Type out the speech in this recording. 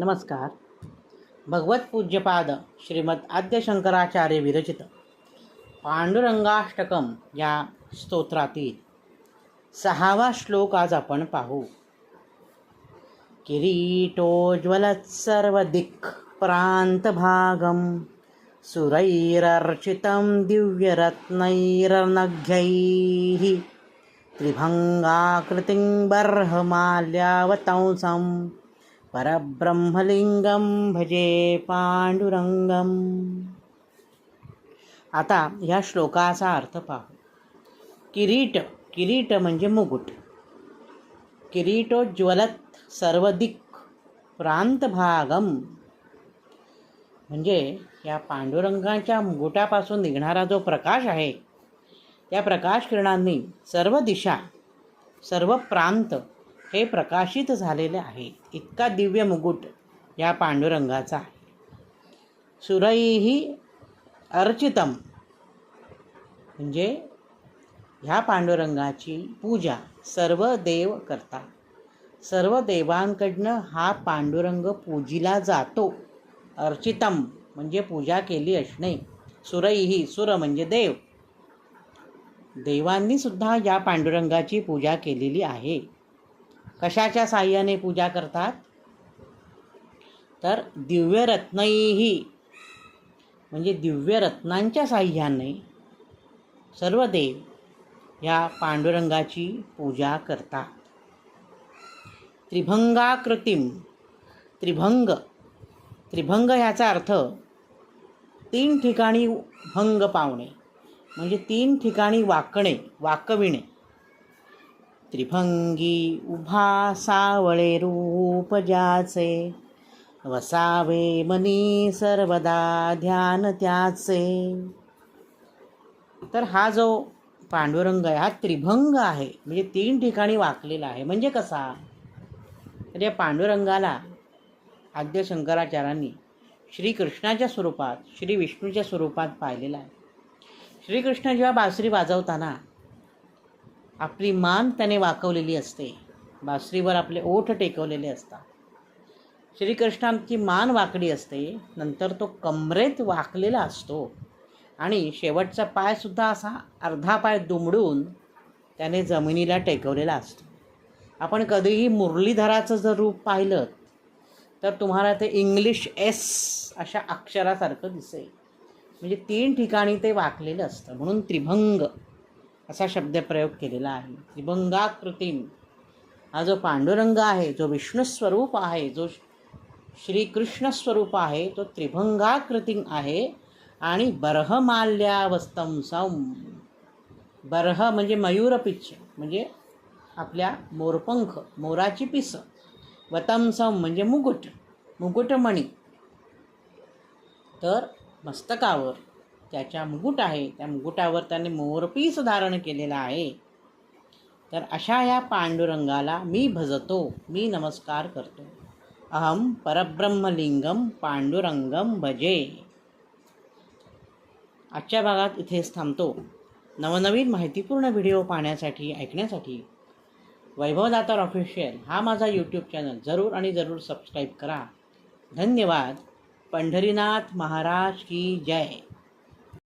नमस्कार. भगवत पूज्यपाद श्रीमद आद्य शंकराचार्य विरचित. पांडुरंगाष्टकम या स्तोत्रातील सहावा श्लोक आज आपण पाहू. किरीटोज्वलत् सर्वदिक् प्रान्तभागं सुरैरर्चितं दिव्यरत्नैरनघ्यैः त्रिभङ्गाकृतिं बर्हमाल्यावतंसं परब्रह्मलिंगम भजे पांडुरंगम आता ह्या श्लोकाचा अर्थ पाहू. किरीट किरीट म्हणजे मुकुट. किरीटोज्ज्वलत सर्वदिक प्रांतभागम. म्हणजे या पांडुरंगाच्या मुकुटापासून निघणारा जो प्रकाश आहे त्या प्रकाश किरणांनी सर्व दिशा सर्व प्रांत हे प्रकाशित झालेले आहे. इतका दिव्य मुकुट या पांडुरंगाचा आहे. सुरईही अर्चितम. म्हणजे ह्या पांडुरंगाची पूजा सर्व देव करतात. सर्व देवांकडनं हा पांडुरंग पूजिला जातो. अर्चितम म्हणजे पूजा केली असणे. सुरईही सुर म्हणजे देव. देवांनी सुद्धा या पांडुरंगाची पूजा केलेली आहे. कशाच्या साह्याने पूजा करतात? तर दिव्यरत्नही म्हणजे दिव्यरत्नांच्या साह्याने सर्व देव या पांडुरंगाची पूजा करतात. त्रिभंगाकृतीम त्रिभंग त्रिभंग ह्याचा अर्थ तीन ठिकाणी भंग पावणे म्हणजे तीन ठिकाणी वाकणे वाकविणे. त्रिभंगी उभा सावळे रूप ज्याचे वसावे मनी सर्वदा ध्यान त्याचे. तर हा जो पांडुरंग आहे हा त्रिभंग आहे म्हणजे तीन ठिकाणी वाकलेला आहे. म्हणजे कसा? तर या पांडुरंगाला आद्य शंकराचार्यांनी श्रीकृष्णाच्या स्वरूपात श्री विष्णूच्या स्वरूपात पाहिलेला आहे. श्रीकृष्ण जेव्हा बासरी वाजवताना आपली मान त्याने वाकवलेली असते. बासरीवर आपले ओठ टेकवलेले असतात. श्रीकृष्णांची मान वाकडी असते. नंतर तो कमरेत वाकलेला असतो. आणि शेवटचा पायसुद्धा असा अर्धा पाय दुमडून त्याने जमिनीला टेकवलेला असतो. आपण कधीही मुरलीधराचं जर रूप पाहिलं तर तुम्हाला ते इंग्लिश एस अशा अक्षरासारखं दिसेल. म्हणजे तीन ठिकाणी ते वाकलेलं असतं. म्हणून त्रिभंग. असा शब्दप्रयोग केलेला आहे. त्रिभंगाकृतीम हा जो पांडुरंग आहे जो विष्णुस्वरूप आहे जो श्रीकृष्ण स्वरूप आहे तो त्रिभंगाकृती आहे आणि बरहमाल्यावस्तम सम बरह म्हणजे मयूरपिच्छ म्हणजे आपल्या मोरपंख मोराची पिस. वतमसम म्हणजे मुकुट मुकुटमणी. तर मस्तकावर त्याच्या मुकुट आहे. त्या मुकुटावर त्याने मोरपीस धारण केलेला आहे. तर अशा या पांडुरंगाला मी भजतो मी नमस्कार करतो. अहम परब्रह्मलिंगम पांडुरंगम भजे. आजच्या भागात इथेच थांबतो. नवनवीन माहितीपूर्ण व्हिडिओ पाहण्यासाठी ऐकण्यासाठी वैभवदातार ऑफिशियल हा माझा यूट्यूब चॅनल जरूर आणि जरूर सबस्क्राईब करा. धन्यवाद. पंढरीनाथ महाराज की जय.